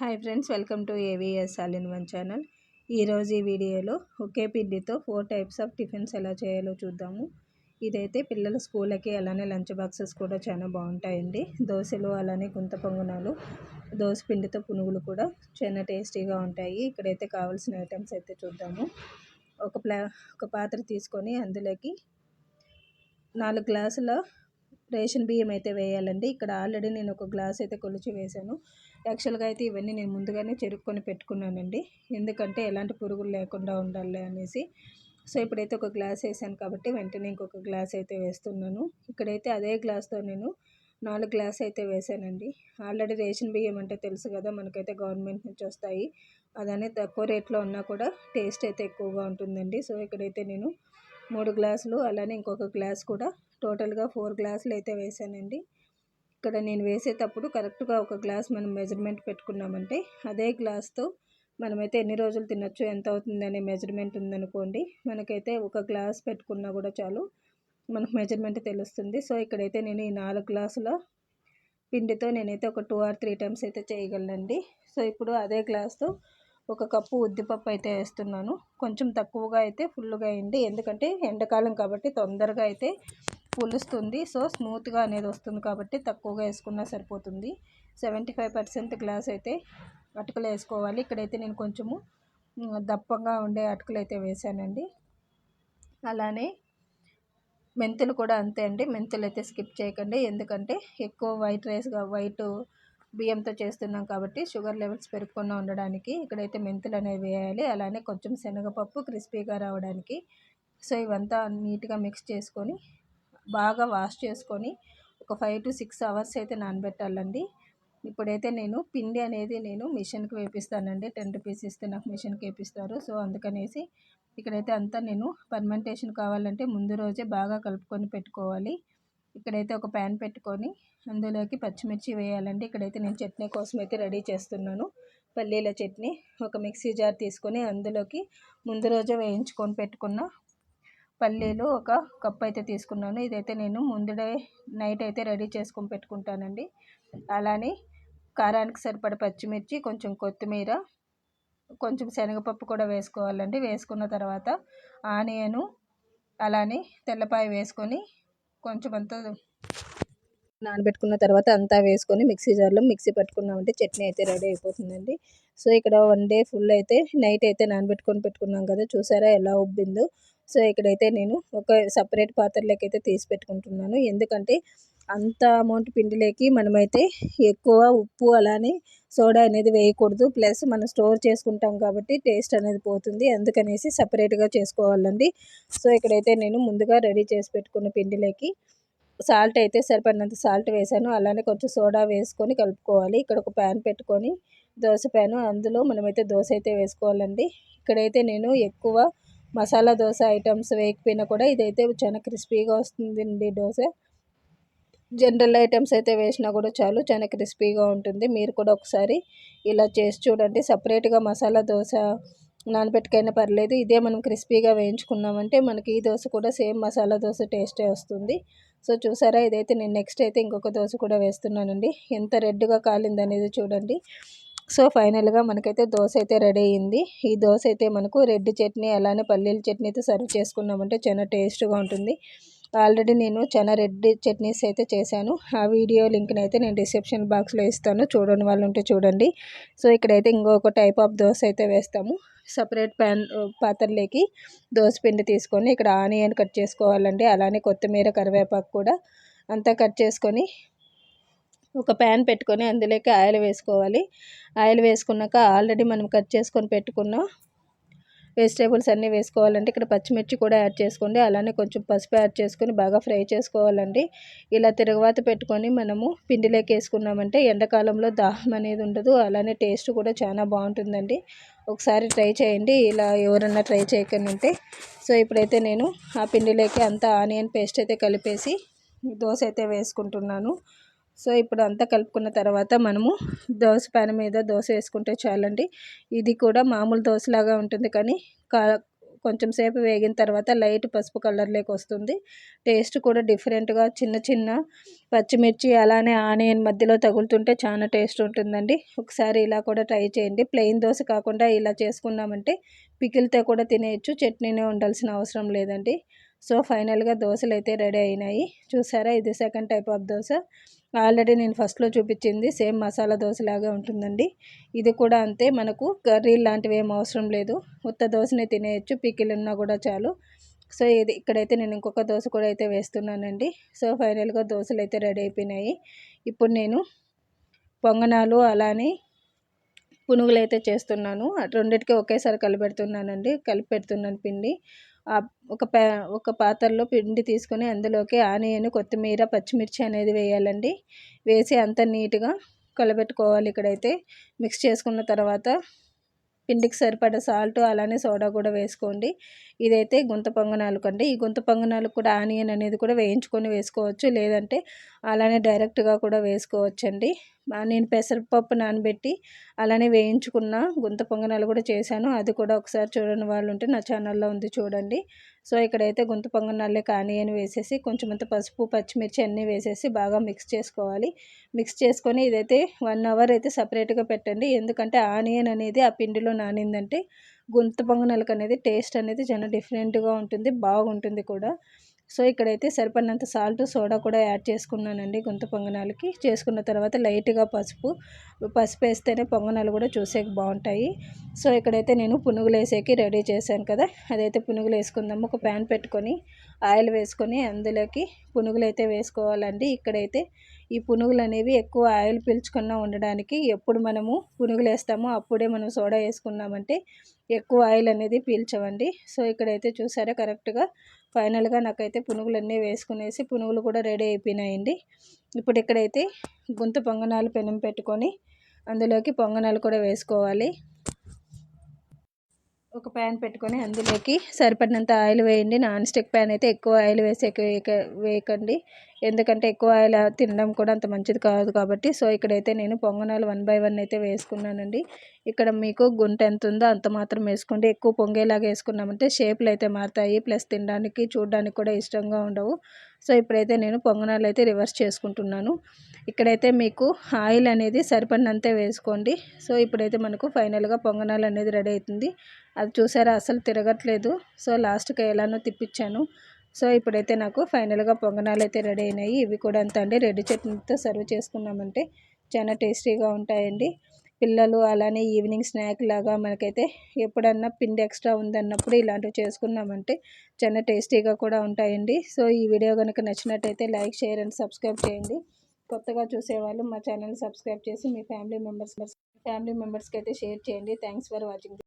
Hi friends welcome to AVS all in one channel. ఈరోజు ఈ వీడియోలో ఒకే పిండితో ఫోర్ టైప్స్ ఆఫ్ టిఫిన్స్ ఎలా చేయాలో చూద్దాము. ఇదైతే పిల్లల స్కూళ్ళకి అలానే లంచ్ బాక్సెస్ కూడా చాలా బాగుంటాయండి. దోశలు అలానే గుంత పొంగనాలు దోశ పిండితో పునుగులు కూడా చాలా టేస్టీగా ఉంటాయి. ఇక్కడైతే కావాల్సిన ఐటమ్స్ అయితే చూద్దాము. ఒక ప్లా ఒక పాత్ర తీసుకొని అందులోకి నాలుగు గ్లాసుల రేషన్ బియ్యం అయితే వేయాలండి. ఇక్కడ ఆల్రెడీ నేను ఒక గ్లాస్ అయితే కొలిచి వేశాను. యాక్చువల్గా అయితే ఇవన్నీ నేను ముందుగానే చెరుక్కొని పెట్టుకున్నానండి. ఎందుకంటే ఎలాంటి పురుగులు లేకుండా ఉండాలి అనేసి. సో ఇప్పుడైతే ఒక గ్లాస్ వేసాను కాబట్టి వెంటనే ఇంకొక గ్లాస్ అయితే వేస్తున్నాను. ఇక్కడైతే అదే గ్లాస్తో నేను నాలుగు గ్లాస్ అయితే వేసానండి. ఆల్రెడీ రేషన్ బియ్యం అంటే తెలుసు కదా మనకైతే గవర్నమెంట్ నుంచి వస్తాయి. అదనే తక్కువ రేట్లో ఉన్నా కూడా టేస్ట్ అయితే ఎక్కువగా ఉంటుందండి. సో ఇక్కడైతే నేను మూడు గ్లాసులు అలానే ఇంకొక గ్లాస్ కూడా టోటల్గా ఫోర్ గ్లాసులు అయితే వేసానండి. ఇక్కడ నేను వేసేటప్పుడు కరెక్ట్గా ఒక గ్లాస్ మనం మెజర్మెంట్ పెట్టుకున్నామంటే అదే గ్లాస్తో మనమైతే ఎన్ని రోజులు తినొచ్చు ఎంత అవుతుంది అనే మెజర్మెంట్ ఉందనుకోండి మనకైతే ఒక గ్లాస్ పెట్టుకున్నా కూడా చాలు మనకు మెజర్మెంట్ తెలుస్తుంది. సో ఇక్కడైతే నేను ఈ నాలుగు గ్లాసుల పిండితో నేనైతే ఒక టూ ఆర్ త్రీ టైమ్స్ అయితే చేయగలనండి. సో ఇప్పుడు అదే గ్లాస్తో ఒక కప్పు ఉద్దిపప్పు అయితే వేస్తున్నాను. కొంచెం తక్కువగా అయితే ఫుల్గా అయింది. ఎందుకంటే ఎండాకాలం కాబట్టి తొందరగా అయితే పులుస్తుంది. సో స్మూత్గా అనేది వస్తుంది కాబట్టి తక్కువగా వేసుకున్నా సరిపోతుంది. సెవెంటీ ఫైవ్ పర్సెంట్ గ్లాస్ అయితే అటుకలు వేసుకోవాలి. ఇక్కడైతే నేను కొంచెము దప్పంగా ఉండే అటుకలు అయితే వేసానండి. అలానే మెంతులు కూడా అంతే అండి. మెంతులు అయితే స్కిప్ చేయకండి. ఎందుకంటే ఎక్కువ వైట్ రైస్గా వైట్ బియ్యంతో చేస్తున్నాం కాబట్టి షుగర్ లెవెల్స్ పెరగకుండా ఉండడానికి ఇక్కడైతే మెంతులు అనేవి వేయాలి. అలానే కొంచెం శనగపప్పు క్రిస్పీగా రావడానికి. సో ఇవంతా నీట్గా మిక్స్ చేసుకొని బాగా వాష్ చేసుకొని ఒక ఫైవ్ టు సిక్స్ అవర్స్ అయితే నానబెట్టాలండి. ఇప్పుడైతే నేను పిండి అనేది నేను మిషన్కి వేపిస్తానండి. టెన్ రూపీస్ ఇస్తే నాకు మిషన్కి వేపిస్తారు. సో అందుకనేసి ఇక్కడైతే అంతా నేను పర్మెంటేషన్ కావాలంటే ముందు రోజే బాగా కలుపుకొని పెట్టుకోవాలి. ఇక్కడైతే ఒక ప్యాన్ పెట్టుకొని అందులోకి పచ్చిమిర్చి వేయాలండి. ఇక్కడైతే నేను చట్నీ కోసం అయితే రెడీ చేస్తున్నాను. పల్లీల చట్నీ ఒక మిక్సీ జార్ తీసుకొని అందులోకి ముందు రోజే వేయించుకొని పెట్టుకున్న పల్లీలు ఒక కప్ అయితే తీసుకున్నాను. ఇదైతే నేను ముందుడే నైట్ అయితే రెడీ చేసుకొని పెట్టుకుంటానండి. అలానే కారానికి సరిపడ పచ్చిమిర్చి కొంచెం కొత్తిమీర కొంచెం శనగపప్పు కూడా వేసుకోవాలండి. వేసుకున్న తర్వాత ఆనియను అలానే తెల్లపాయ వేసుకొని కొంచెం అంతా నానబెట్టుకున్న తర్వాత అంతా వేసుకొని మిక్సీ జార్లో మిక్సీ పట్టుకున్నామంటే చట్నీ అయితే రెడీ అయిపోతుందండి. సో ఇక్కడ వన్ డే ఫుల్ అయితే నైట్ అయితే నానబెట్టుకొని పెట్టుకున్నాం కదా. చూసారా ఎలా ఉబ్బిందో. సో ఇక్కడైతే నేను ఒక సపరేట్ పాత్రలోకి అయితే తీసి పెట్టుకుంటున్నాను. ఎందుకంటే అంత అమౌంట్ పిండిలోకి మనమైతే ఎక్కువ ఉప్పు అలానే సోడా అనేది వేయకూడదు. ప్లస్ మనం స్టోర్ చేసుకుంటాం కాబట్టి టేస్ట్ అనేది పోతుంది. అందుకనేసి సపరేట్గా చేసుకోవాలండి. సో ఇక్కడైతే నేను ముందుగా రెడీ చేసి పెట్టుకున్న పిండిలోకి సాల్ట్ అయితే సరిపడినంత సాల్ట్ వేసాను. అలానే కొంచెం సోడా వేసుకొని కలుపుకోవాలి. ఇక్కడ ఒక ప్యాన్ పెట్టుకొని దోశ ప్యాను. అందులో మనమైతే దోశ అయితే వేసుకోవాలండి. ఇక్కడైతే నేను ఎక్కువ మసాలా దోశ ఐటమ్స్ వేయకపోయినా కూడా ఇదైతే చాలా క్రిస్పీగా వస్తుందండి దోశ. జనరల్ ఐటమ్స్ అయితే వేసినా కూడా చాలు చాలా క్రిస్పీగా ఉంటుంది. మీరు కూడా ఒకసారి ఇలా చేసి చూడండి. సపరేట్గా మసాలా దోశ నానబెట్టుకైనా పర్లేదు. ఇదే మనం క్రిస్పీగా వేయించుకున్నామంటే మనకి ఈ దోశ కూడా సేమ్ మసాలా దోశ టేస్టే వస్తుంది. సో చూసారా? ఇదైతే నేను నెక్స్ట్ అయితే ఇంకొక దోశ కూడా వేస్తున్నానండి. ఎంత రెడ్గా కాలింది అనేది చూడండి. సో ఫైనల్గా మనకైతే దోశ అయితే రెడీ అయ్యింది ఈ దోశ అయితే మనకు రెడ్ చట్నీ అలానే పల్లీల చట్నీతో సర్వ్ చేసుకున్నామంటే చాలా టేస్ట్గా ఉంటుంది. ఆల్రెడీ నేను చాలా రెడ్ చట్నీస్ అయితే చేశాను. ఆ వీడియో లింక్ని అయితే నేను డిస్క్రిప్షన్ బాక్స్లో ఇస్తాను. చూడని వాళ్ళు ఉంటే చూడండి. సో ఇక్కడైతే ఇంకొక టైప్ ఆఫ్ దోశ అయితే వేస్తాము. సపరేట్ ప్యాన్ పాత్రలోకి దోశ పిండి తీసుకొని ఇక్కడ ఆనియన్ కట్ చేసుకోవాలండి. అలానే కొత్తిమీర కరివేపాకు కూడా అంతా కట్ చేసుకొని ఒక ప్యాన్ పెట్టుకొని అందులోకి ఆయిల్ వేసుకోవాలి. ఆయిల్ వేసుకున్నాక ఆల్రెడీ మనం కట్ చేసుకొని పెట్టుకున్న వెజిటేబుల్స్ అన్నీ వేసుకోవాలండి. ఇక్కడ పచ్చిమిర్చి కూడా యాడ్ చేసుకోండి. అలానే కొంచెం పసుపు యాడ్ చేసుకొని బాగా ఫ్రై చేసుకోవాలండి. ఇలా తిరగవాత పెట్టుకొని మనము పిండిలోకి వేసుకున్నామంటే ఎండాకాలంలో దాహం అనేది ఉండదు. అలానే టేస్ట్ కూడా చాలా బాగుంటుందండి. ఒకసారి ట్రై చేయండి. ఇలా ఎవరన్నా ట్రై చేయకుండా సో ఇప్పుడైతే నేను ఆ పిండిలోకి అంతా ఆనియన్ పేస్ట్ అయితే కలిపేసి దోశ అయితే వేసుకుంటున్నాను. సో ఇప్పుడు అంతా కలుపుకున్న తర్వాత మనము దోశ పైన మీద దోశ వేసుకుంటే చాలండి. ఇది కూడా మామూలు దోశలాగా ఉంటుంది కానీ కొంచెం సేపు వేగిన తర్వాత లైట్ పసుపు కలర్లోకి వస్తుంది. టేస్ట్ కూడా డిఫరెంట్గా చిన్న చిన్న పచ్చిమిర్చి అలానే ఆనియన్ మధ్యలో తగులుతుంటే చాలా టేస్ట్ ఉంటుందండి. ఒకసారి ఇలా కూడా ట్రై చేయండి. ప్లెయిన్ దోశ కాకుండా ఇలా చేసుకున్నామంటే పికిల్తో కూడా తినేయచ్చు చట్నీనే ఉండాల్సిన అవసరం లేదండి. సో ఫైనల్గా దోశలు అయితే రెడీ అయినాయి. చూసారా? ఇది second type of dosa. Already నేను ఫస్ట్లో చూపించింది సేమ్ మసాలా దోశ లాగా ఉంటుందండి. ఇది కూడా అంతే మనకు కర్రీ లాంటివి ఏం అవసరం లేదు. ఉత్త దోశని తినేయచ్చు పికిల్ ఉన్నా కూడా చాలు. సో ఇది ఇక్కడైతే నేను ఇంకొక దోశ కూడా అయితే వేస్తున్నానండి. సో ఫైనల్గా దోశలు అయితే రెడీ అయిపోయినాయి. ఇప్పుడు నేను పొంగనాలు అలానే పునుగులు అయితే చేస్తున్నాను. రెండింటికి ఒకేసారి కలిపెడుతున్నానండి కలిపి పెడుతున్నాను పిండి. ఒక పా ఒక పాత్రలో పిండి తీసుకొని అందులోకి ఆనియన్ కొత్తిమీర పచ్చిమిర్చి అనేది వేయాలండి. వేసి అంత నీట్గా కలబెట్టుకోవాలి ఇక్కడైతే. మిక్స్ చేసుకున్న తర్వాత పిండికి సరిపడ సాల్ట్ అలానే సోడా కూడా వేసుకోండి. ఇదైతే గుంత పొంగనాలు అండి. ఈ గుంత పొంగనాలకు కూడా ఆనియన్ అనేది కూడా వేయించుకొని వేసుకోవచ్చు. లేదంటే అలానే డైరెక్ట్గా కూడా వేసుకోవచ్చండి. నేను పెసరపప్పు నానబెట్టి అలానే వేయించుకున్న గుంత పొంగనాలు కూడా చేశాను. అది కూడా ఒకసారి చూడని వాళ్ళు ఉంటే నా ఛానల్లో ఉంది చూడండి. సో ఇక్కడైతే గుంత పొంగనాలే ఆనియన్ వేసేసి కొంచెం అంత పసుపు పచ్చిమిర్చి అన్నీ వేసేసి బాగా మిక్స్ చేసుకోవాలి. మిక్స్ చేసుకొని ఇదైతే వన్ అవర్ అయితే సపరేట్గా పెట్టండి. ఎందుకంటే ఆనియన్ అనేది ఆ పిండిలో నానిందంటే గుంత పొంగనాలకు అనేది టేస్ట్ అనేది చాలా డిఫరెంట్గా ఉంటుంది బాగుంటుంది కూడా. సో ఇక్కడైతే సరిపడినంత సాల్ట్ సోడా కూడా యాడ్ చేసుకున్నానండి గుంత పొంగనాలకి. చేసుకున్న తర్వాత లైట్గా పసుపు పసుపు వేస్తేనే పొంగనాలు కూడా చూసేకి బాగుంటాయి. సో ఇక్కడైతే నేను పునుగులు వేసేకి రెడీ చేశాను కదా. అదైతే పునుగులు వేసుకుందాము. ఒక ప్యాన్ పెట్టుకొని ఆయిల్ వేసుకొని అందులోకి పునుగులు అయితే వేసుకోవాలండి. ఇక్కడైతే ఈ పునుగులు అనేవి ఎక్కువ ఆయిల్ పీల్చుకున్న ఉండడానికి ఎప్పుడు మనము పునుగులు వేస్తామో అప్పుడే మనం సోడా వేసుకున్నామంటే ఎక్కువ ఆయిల్ అనేది పీల్చవండి. సో ఇక్కడైతే చూసారా కరెక్ట్గా ఫైనల్గా నాకైతే పునుగులన్నీ వేసుకునేసి పునుగులు కూడా రెడీ అయిపోయినాయండి. ఇప్పుడు ఇక్కడైతే గుంత పొంగనాలు పెనం పెట్టుకొని అందులోకి పొంగనాలు కూడా వేసుకోవాలి. ఒక ప్యాన్ పెట్టుకొని అందులోకి సరిపడినంత ఆయిల్ వేయండి. నాన్ స్టిక్ ప్యాన్ అయితే ఎక్కువ ఆయిల్ వేసే వేయకండి. ఎందుకంటే ఎక్కువ ఆయిల్ తినడం కూడా అంత మంచిది కాదు కాబట్టి. సో ఇక్కడైతే నేను పొంగనాలు వన్ బై వన్ అయితే వేసుకున్నానండి. ఇక్కడ మీకు గుంట ఎంత ఉందో అంత మాత్రం వేసుకోండి. ఎక్కువ పొంగేలాగా వేసుకున్నామంటే షేప్లు అయితే మారుతాయి. ప్లస్ తినడానికి చూడడానికి కూడా ఇష్టంగా ఉండవు. సో ఇప్పుడైతే నేను పొంగనాలు అయితే రివర్స్ చేసుకుంటున్నాను. ఇక్కడైతే మీకు ఆయిల్ అనేది సరిపడినంతే వేసుకోండి. సో ఇప్పుడైతే మనకు ఫైనల్గా పొంగనాలు అనేది రెడీ అవుతుంది. అది చూసారా? అసలు తిరగట్లేదు. సో లాస్ట్కి ఎలానో తిప్పించాను. సో ఇప్పుడైతే నాకు ఫైనల్గా పొంగనాలు అయితే రెడీ అయినాయి. ఇవి కూడా అంత అండి. రెడ్డి చట్నీతో సర్వ్ చేసుకున్నామంటే చాలా టేస్టీగా ఉంటాయండి. పిల్లలు అలానే ఈవినింగ్ స్నాక్ లాగా మనకైతే ఎప్పుడన్నా పిండి ఎక్స్ట్రా ఉందన్నప్పుడు ఇలాంటివి చేసుకున్నామంటే చాలా టేస్టీగా కూడా ఉంటాయండి. సో ఈ వీడియో కనుక నచ్చినట్టయితే లైక్ షేర్ అండ్ సబ్స్క్రైబ్ చేయండి. కొత్తగా చూసేవాళ్ళు మా ఛానల్ సబ్స్క్రైబ్ చేసి మీ ఫ్యామిలీ మెంబర్స్ ఫ్యామిలీ మెంబర్స్కి అయితే షేర్ చేయండి. Thanks for watching.